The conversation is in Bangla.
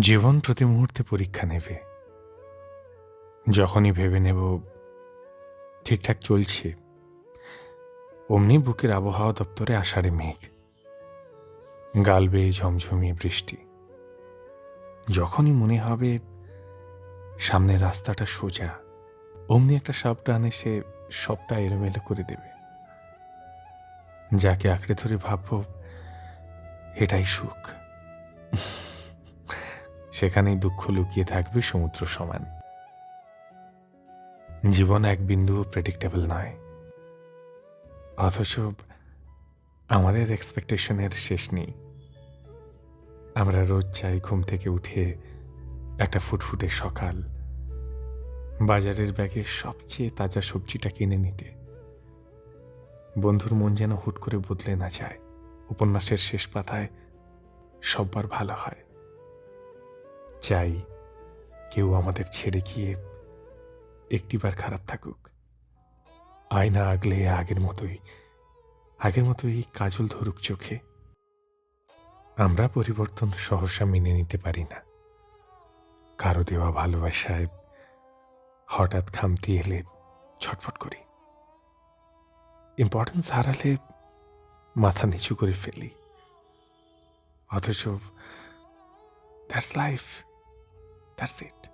জীবন প্রতি মুহূর্তে পরীক্ষা নেবে। যখনই ভেবে নেব ঠিকঠাক চলছে, অমনি বুকের আবহাওয়া দপ্তরে আষাঢ়ে মেঘ। গাল বেয়ে ঝমঝমিয়ে বৃষ্টি। যখনই মনে হবে সামনের রাস্তাটা সোজা, অমনি একটা সাপ এসে সবটা এলোমেলো করে দেবে। যাকে আঁকড়ে ধরে ভাবব, এটাই সুখ। সেখানেই দুঃখ লুকিয়ে থাকবে সমুদ্র সমান। জীবন এক বিন্দুও প্রেডিক্টেবল নয়। অথচ আমাদের এক্সপেকটেশনের শেষ নেই। আমরা রোজ চাই ঘুম থেকে উঠে একটা ফুটফুটে সকাল, বাজারের ব্যাগে সবচেয়ে তাজা সবজিটা কিনে নিতে। বন্ধুর মন যেন হুট করে বদলে না যায়। উপন্যাসের শেষ পাতায় সববার ভালো হয়। চাই কেউ আমাদের ছেড়ে গিয়ে একটিবার খারাপ থাকুক। আয়না আগলে আগের মতোই আগের মতোই কাজল ধরুক চোখে। আমরা পরিবর্তন সহসা মেনে নিতে পারি না। কারও দেওয়া ভালোবাসায় হঠাৎ খামতি এলে ছটফট করি। ইম্পর্টেন্স হারালে মাথা নিচু করে ফেলি। অথচ দ্যাটস লাইফ দ্যাটস ইট